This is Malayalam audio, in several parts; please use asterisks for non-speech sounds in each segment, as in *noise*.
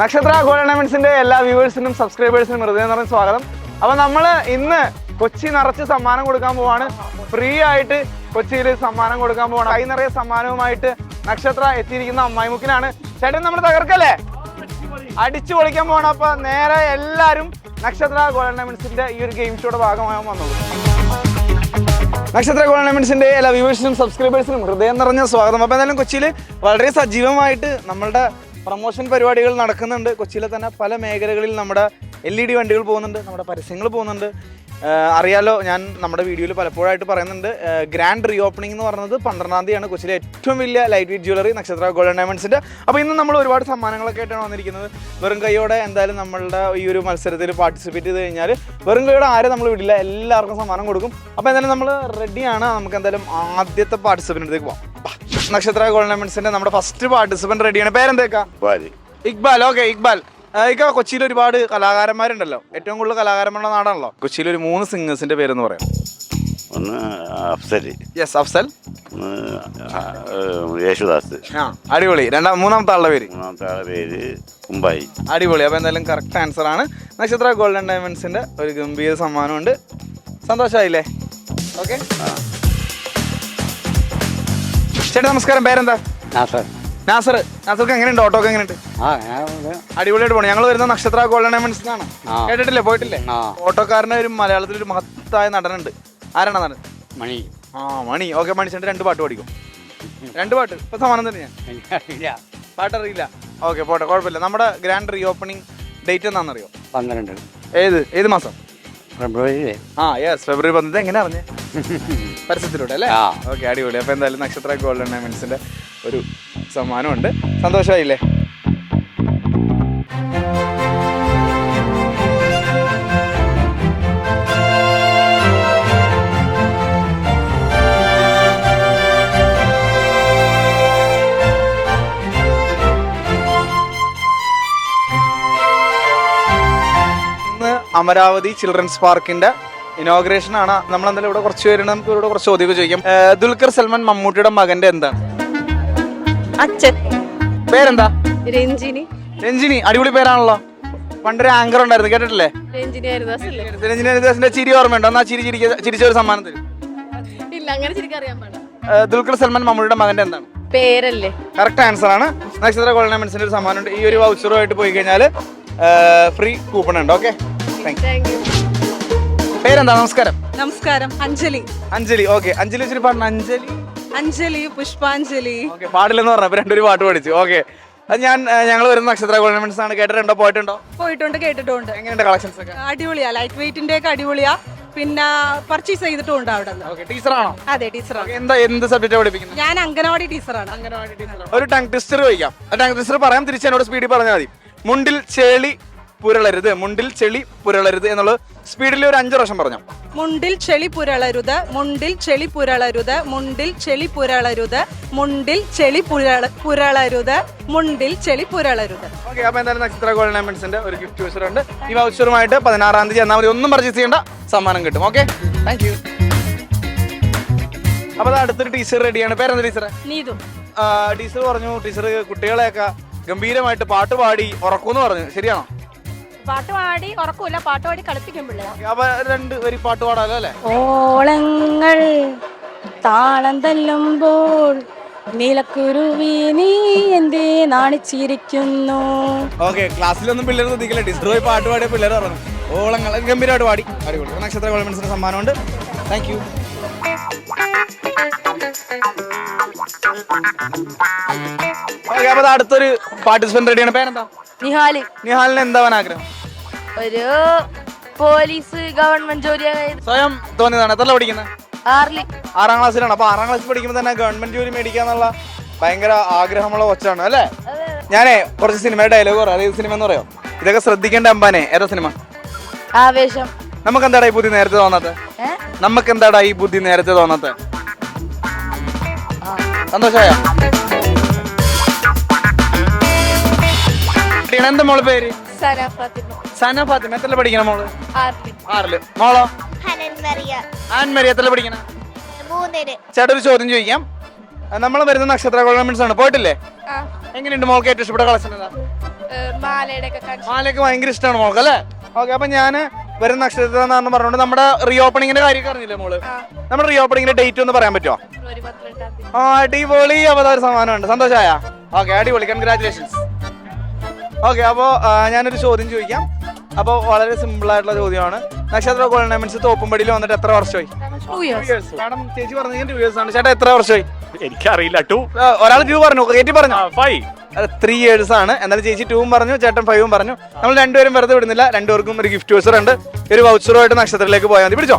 നക്ഷത്ര ഗോൾഡമെന്റ്സിന്റെ എല്ലാ വ്യൂവേഴ്സിനും സബ്സ്ക്രൈബേഴ്സിനും ഹൃദയം നിറഞ്ഞ സ്വാഗതം. അപ്പൊ നമ്മൾ ഇന്ന് കൊച്ചി നിറച്ച് സമ്മാനം കൊടുക്കാൻ പോവാണ്. ഫ്രീ ആയിട്ട് കൊച്ചിയിൽ സമ്മാനം കൊടുക്കാൻ പോവാണ്. കൈ നിറയെ സമ്മാനവുമായിട്ട് നക്ഷത്ര എത്തിയിരിക്കുന്ന അമ്മായിമുക്കിനാണ്. ചേട്ടൻ നമ്മൾ തകർക്കല്ലേ? അടിച്ചു പൊളിക്കാൻ പോവാണ്. അപ്പൊ നേരെ എല്ലാരും നക്ഷത്ര ഗോൾഡമെന്റ്സിന്റെ ഈ ഒരു ഗെയിം ഷോയുടെ ഭാഗമായി വന്നോളൂ. നക്ഷത്ര ഗോൾഡമെന്റ്സിന്റെ എല്ലാ വ്യൂവേഴ്സിനും സബ്സ്ക്രൈബേഴ്സിനും ഹൃദയം നിറഞ്ഞ സ്വാഗതം. അപ്പൊ എന്തായാലും കൊച്ചിയിൽ വളരെ സജീവമായിട്ട് നമ്മളുടെ പ്രൊമോഷൻ പരിപാടികൾ നടക്കുന്നുണ്ട്. കൊച്ചിയിലെ തന്നെ പല മേഖലകളിൽ നമ്മുടെ എൽ ഇ ഡി വണ്ടികൾ പോകുന്നുണ്ട് നമ്മുടെ പരസ്യങ്ങൾ പോകുന്നുണ്ട്. അറിയാലോ ഞാൻ നമ്മുടെ വീഡിയോയിൽ പലപ്പോഴായിട്ട് പറയുന്നുണ്ട് ഗ്രാൻഡ് റീ ഓപ്പണിംഗ് എന്ന് പറയുന്നത് പന്ത്രണ്ടാം തീയതിയാണ് കൊച്ചിയിലെ ഏറ്റവും വലിയ light weight jewellery Nakshatra golden ഡയമണ്ട്സിന്റെ അപ്പോൾ ഇന്ന് നമ്മൾ ഒരുപാട് സമ്മാനങ്ങളൊക്കെ ആയിട്ടാണ് വന്നിരിക്കുന്നത്. വെറും കൈയോടെ എന്തായാലും നമ്മളുടെ ഈ ഒരു മത്സരത്തിൽ പാർട്ടിസിപ്പേറ്റ് ചെയ്ത് കഴിഞ്ഞാൽ വെറും കൈയോടെ ആരും നമ്മൾ വിടില്ല എല്ലാവർക്കും സമ്മാനം കൊടുക്കും. അപ്പോൾ എന്തായാലും നമ്മൾ റെഡിയാണ് നമുക്ക് എന്തായാലും ആദ്യത്തെ പാർട്ടിസിപ്പന്റിലേക്ക് പോകാം ബാ. നക്ഷത്ര ഗോൾഡൻ ഡയമണ്ട്സിന്റെ നമ്മുടെ ഫസ്റ്റ് പാർട്ടിസിപ്പന്റ് റെഡിയാണ് പേരെന്തേക്കാ? ഇക്ബാൽ ഓക്കെ ഇക്ബാൽ. ഇക്ക കൊച്ചിയിൽ ഒരുപാട് കലാകാരന്മാരുണ്ടല്ലോ. ഏറ്റവും കൂടുതൽ കലാകാരന്മാരുടെ നാടാണല്ലോ. കൊച്ചിയിൽ ഒരു മൂന്ന് സിംഗേഴ്സിന്റെ പേരെന്ന് പറയാം ഒന്ന് അഫ്സൽ. യെസ് അഫ്സൽ. യേശുദാസ്. അടിപൊളി. രണ്ടാം മൂന്നാമത്തെ ആളുടെ പേര്? മൂന്നാമത്തെ ആളുടെ പേര് കുമ്പായി. അടിപൊളി. അപ്പോൾ എന്തായാലും കറക്റ്റ് ആൻസർ ആണ്. നക്ഷത്ര ഗോൾഡൻ ഡയമണ്ട്സിന്റെ ഒരു ഗംഭീര സമ്മാനമുണ്ട്. സന്തോഷമായില്ലേ ഓക്കെ ചേട്ടാ നമസ്കാരം. പേരെന്താ? നാസർ. നാസർ. നാസർക്ക് എങ്ങനെയുണ്ട്? ഓട്ടോ ഒക്കെ എങ്ങനെയുണ്ട്? ആ ഞാൻ അടിപൊളിയായിട്ട് പോകണം ഞങ്ങൾ വരുന്ന നക്ഷത്ര ഗോൾഡൻ ഡയമണ്ട്സിനാണ് ആ. കേട്ടിട്ടില്ലേ? പോയിട്ടില്ലേ? ആ. ഓട്ടോക്കാരന് ഒരു മലയാളത്തിൽ ഒരു മഹത്തായ നടനുണ്ട്. ആരാണ് നടൻ? മണി. ആ മണി. ഓക്കെ മണി ചേട്ടൻ രണ്ട് പാട്ട് പഠിക്കും. രണ്ട് പാട്ട്? ഇപ്പൊ സമാനം തന്നെ ഞാൻ. എനിക്കറിയില്ല. പാട്ടറിയില്ല. ഓക്കെ പോട്ടെ കുഴപ്പമില്ല. നമ്മുടെ ഗ്രാൻഡ് റീ ഓപ്പണിംഗ് ഡേറ്റ് എന്നാണെന്നറിയോ പന്ത്രണ്ട്. ഏത്? ഏത് മാസം? ഫെബ്രുവരി. ആ യെസ് ഫെബ്രുവരി പന്ത്രണ്ട്. എങ്ങനെ അറിഞ്ഞേ? *laughs* പരസ്യത്തിലൂടെ അല്ലേ? ഓക്കെ അടിപൊളി. അപ്പൊ എന്തായാലും നക്ഷത്ര ഗോൾഡൻ ഡയമണ്ട്സിന്റെ ഒരു സമ്മാനമുണ്ട്. സന്തോഷമായില്ലേ? അമരാവതി ചിൽഡ്രൻസ് പാർക്കിന്റെ ഇനോഗ്രേഷൻ ആണ്. നമ്മൾ എന്തായാലും ഇവിടെ കുറച്ച് പേരുണ്ട്. നമുക്ക് ഇവിടെ കുറച്ച് ചോദ്യമൊക്കെ ചോദിക്കാം. ദുൽഖർ സൽമാൻ മമ്മൂട്ടിയുടെ മകന്റെ എന്താണ്? അച്ഛൻ. പേരെന്താ? രഞ്ജിനി. രഞ്ജിനി. അടിപൊളി പേരാണല്ലോ. പണ്ടൊരു ആങ്കർ ഉണ്ടായിരുന്നു. കേട്ടിട്ടില്ലേ? രഞ്ജിനി ഹരിദാസിന്റെ ചിരി ഓർമ്മയുണ്ടോ? എന്നാ ചിരി ചിരിച്ച ഒരു സമ്മാനം തരും. ഇല്ല അങ്ങനെ പാടില്ല. ദുൽഖർ സൽമാൻ മമ്മൂട്ടിയുടെ മകന്റെ എന്താണ്? പേരല്ലേ? കറക്റ്റ് ആൻസർ ആണ്. നക്ഷത്ര ഗോൾഡൻസിന്റെ ഒരു സമ്മാനമുണ്ട് ഈ ഒരു വൗച്ചറുമായിട്ട് പോയി കഴിഞ്ഞാൽ ഫ്രീ കൂപ്പൺ ഉണ്ട്. ഓക്കെ താങ്ക് യു പേരെന്താ? നമസ്കാരം. നമസ്കാരം. അഞ്ജലി. അഞ്ജലി. ഓക്കെ. അഞ്ജലി വെച്ചൊരു പാടണം അഞ്ജലി. അഞ്ജലി പുഷ്പാഞ്ജലി. ഓക്കെ. പാടില്ലെന്ന് പറഞ്ഞപ്പോ രണ്ടൊരു പാട്ട് പഠിച്ചു. ഓക്കെ. അത് ഞാൻ ഞങ്ങൾ വരുന്ന നക്ഷത്ര ഗോൾഡൻമെന്റ്സ് ആണ്. കേട്ടിട്ടുണ്ടോ? പോയിട്ടുണ്ടോ? പോയിട്ടുണ്ട് കേട്ടിട്ടുണ്ട്. എങ്ങനെയുണ്ട് കളക്ഷൻസ് ഒക്കെ അടിപൊളിയാ. ലൈറ്റ് വെയിറ്റിന്റെ ഒക്കെ അടിപൊളിയാ. പിന്നെ പർച്ചേസ് ചെയ്തിട്ടുണ്ട് അവിടെ ടീച്ചറാണോ? അതെ ടീച്ചറാണ്. എന്താ എന്ത് സബ്ജക്റ്റ് പഠിപ്പിക്കുന്നത്? ഞാൻ അംഗനവാടി ടീച്ചറാണ്. അംഗനവാടി ടീച്ചർ ഒരു ടങ് ടെസ്റ്റർ ചോദിക്കാം. ആ ടങ് ടെസ്റ്റർ പറയാം തിരിച്ച് എന്നോട് സ്പീഡിൽ പറഞ്ഞാൽ മതി. മുണ്ടിൽ ചെളി പുരളരുത് മുണ്ടിൽ ചെളി പുരളരുത് എന്നുള്ളത് സ്പീഡിൽ ഒരു അഞ്ചു പ്രാവശ്യം പറഞ്ഞു? മുണ്ടിൽ ചെളി പുരളരുത് മുണ്ടിൽ ചെളി പുരളരുത് മുണ്ടിൽ ചെളി പുരളരുത് മുണ്ടിൽ ചെളി പുരള പുരളരുത് മുണ്ടിൽ ചെളി പുരളരുത്. ഓക്കെ അപ്പൊ എന്തായാലും നക്ഷത്ര ഗോൾഡൻമെന്റ്സിന്റെ ഒരു ഗിഫ്റ്റ് വൗച്ചർ ഉണ്ട്. ഈ വൗച്ചറുമായിട്ട് പതിനാറാം തീയതി എന്നാൽ മതി. ഒന്നും പർച്ചേസ് ചെയ്യേണ്ട സമ്മാനം കിട്ടും. ഓക്കെ? താങ്ക് യു അപ്പൊ അടുത്തൊരു ടീച്ചർ റെഡിയാണ് പേരെന്താ ടീച്ചറെ നീതു. ടീച്ചർ പറഞ്ഞു ടീച്ചർ കുട്ടികളെയൊക്കെ ഗംഭീരമായിട്ട് പാട്ട് പാടി ഉറക്കൂന്ന് പറഞ്ഞു. ശരിയാണോ? പാട്ട് പാടി ഉറക്കൂല പാട്ട് പാടി കളിപ്പിക്കും പിള്ളേർ അപ്പൊ രണ്ട് ഒരു പാട്ട് പാടാലോ അല്ലേ? ഓളങ്ങൾ താളം തല്ലുമ്പോൾ നീലക്കുരുവി നീ എന്തേ നാണിച്ചിരിക്കുന്നു? ഓക്കെ ക്ലാസ്സിലൊന്നും പിള്ളേർ ശ്രദ്ധിക്കില്ല. ടീച്ചർ പോയി പാട്ട് പാടിയ പിള്ളേർ പറഞ്ഞു ഓളങ്ങൾ ഗംഭീരമായിട്ട് പാടി. അടിപൊളി. നക്ഷത്ര ഗവൺമെന്റ്സിന് സമ്മാനമുണ്ട്. താങ്ക് യു ഓക്കെ അപ്പൊ അടുത്തൊരു പാർട്ടിസിപ്പന്റ് റെഡിയാണ് പേരെന്താ? നിഹാൽ. നിഹാലിന് എന്താവാൻ ആഗ്രഹം? ഒരു പോലീസ് ഗവൺമെന്റ് ജോലി സ്വയം തോന്നിയതാണ്. എത്ര പഠിക്കുന്നത് ആർലി ആറാം ക്ലാസ്സിലാണ്. അപ്പൊ ആറാം ക്ലാസ്സിൽ പഠിക്കുമ്പോൾ തന്നെ ഗവൺമെന്റ് ജോലി മേടിക്കാന്നുള്ള ഭയങ്കര ആഗ്രഹമുള്ള കൊച്ചാണ് അല്ലേ? ഞാനേ കുറച്ച് സിനിമയുടെ ഡയലോഗ് പറയാം. അത് സിനിമ എന്ന് പറയോ? ഇതൊക്കെ ശ്രദ്ധിക്കേണ്ട അമ്പാനെ. ഏതാ സിനിമ? ആവേശം. നമുക്ക് എന്താടാ ഈ ബുദ്ധി നേരത്തെ തോന്നാത്ത? നമുക്ക് എന്താടാ ഈ ബുദ്ധി നേരത്തെ തോന്നാത്ത? സന്തോഷായ എന്താ മോൾ പേര്? സന ഫാത്തിമ. എത്ര പഠിക്കണം മോൾ? ആർലി ആറിൽ. മോളോ? ആൻമരി എത്ര പഠിക്കണം? ചേട്ടാ ഒരു ചോദ്യം ചോദിക്കാം. നമ്മൾ വരുന്ന നക്ഷത്ര ഗവൺമെന്റ്സ് ആണ്. പോയിട്ടില്ലേ? എങ്ങനെയുണ്ട് മോൾക്ക് ഏറ്റവും ഇഷ്ടപ്പെട്ട കളക്ഷൻ ഏതാ മാലയുടെ ഒക്കെ കാണിച്ചു മാലയൊക്കെ ഭയങ്കര ഇഷ്ടമാണ് മോൾക്ക് അല്ലേ? ഓക്കെ അപ്പൊ ഞാൻ വരുന്ന നക്ഷത്രം എന്നാണ് പറഞ്ഞുകൊണ്ട് നമ്മുടെ റീ ഓപ്പണിങ്ങിന്റെ കാര്യമൊക്കെ അറിഞ്ഞില്ലേ മോൾ? നമ്മുടെ റീ ഓപ്പണിങ്ങിന്റെ ഡേറ്റ് ഒന്ന് പറയാൻ പറ്റുമോ ആ അടിപൊളി അവതാര സമ്മാനമുണ്ട്. സന്തോഷമായ ഓക്കെ അടിപൊളി. കൺഗ്രാറ്റുലേഷൻസ് ഓക്കെ അപ്പോൾ ഞാനൊരു ചോദ്യം ചോദിക്കാം. അപ്പോൾ വളരെ സിമ്പിൾ ആയിട്ടുള്ള ചോദ്യമാണ്. നക്ഷത്ര ഗോൾഡൻസ് തോപ്പുംപടിയിൽ വന്നിട്ട് എത്ര വർഷമായി? മാഡം ചേച്ചി പറഞ്ഞു ടു ഇയേഴ്സ് ആണ്. ചേട്ടാ എത്ര വർഷമായി? എനിക്കറിയില്ല ടു ഒരാൾ ടു പറഞ്ഞു. കയറ്റി പറഞ്ഞു? ഫൈവ് ത്രീ ഇയേഴ്സ് ആണ്. എന്നാലും ചേച്ചി ടൂവും പറഞ്ഞു ചേട്ടൻ ഫൈവും പറഞ്ഞു. നമ്മൾ രണ്ടുപേരും വെറുതെ വിടുന്നില്ല. രണ്ടുപേർക്കും ഒരു ഗിഫ്റ്റ് വൗച്ചർ ഉണ്ട് ഒരു വൗച്ചറുമായിട്ട് നക്ഷത്രത്തിലേക്ക് പോയാൽ മതി. പിടിച്ചോ?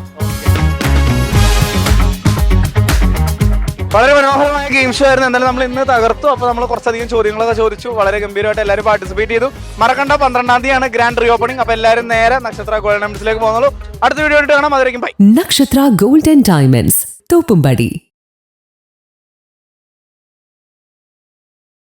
വളരെ മനോഹരമായ ഗെയിം ഷോ ആയിരുന്നു. എന്തായാലും നമ്മൾ ഇന്ന് തകർത്തു. അപ്പോൾ നമ്മൾ കുറച്ചധികം ചോദ്യങ്ങളൊക്കെ ചോദിച്ചു. വളരെ ഗംഭീരമായിട്ട് എല്ലാവരും പാർട്ടിസിപ്പേറ്റ് ചെയ്തു. മറക്കണ്ട പന്ത്രണ്ടാം തീയതിയാണ് ഗ്രാൻഡ് റീ ഓപ്പണിംഗ് അപ്പോൾ എല്ലാവരും നേരെ നക്ഷത്ര ഗോൾഡൻ ഡയമണ്ട്സിലേക്ക് പോകുന്നുള്ളൂ. അടുത്ത വീഡിയോ ആയിട്ട് കാണാം. അതിലേക്കും bye Nakshatra golden diamonds Topumbadi.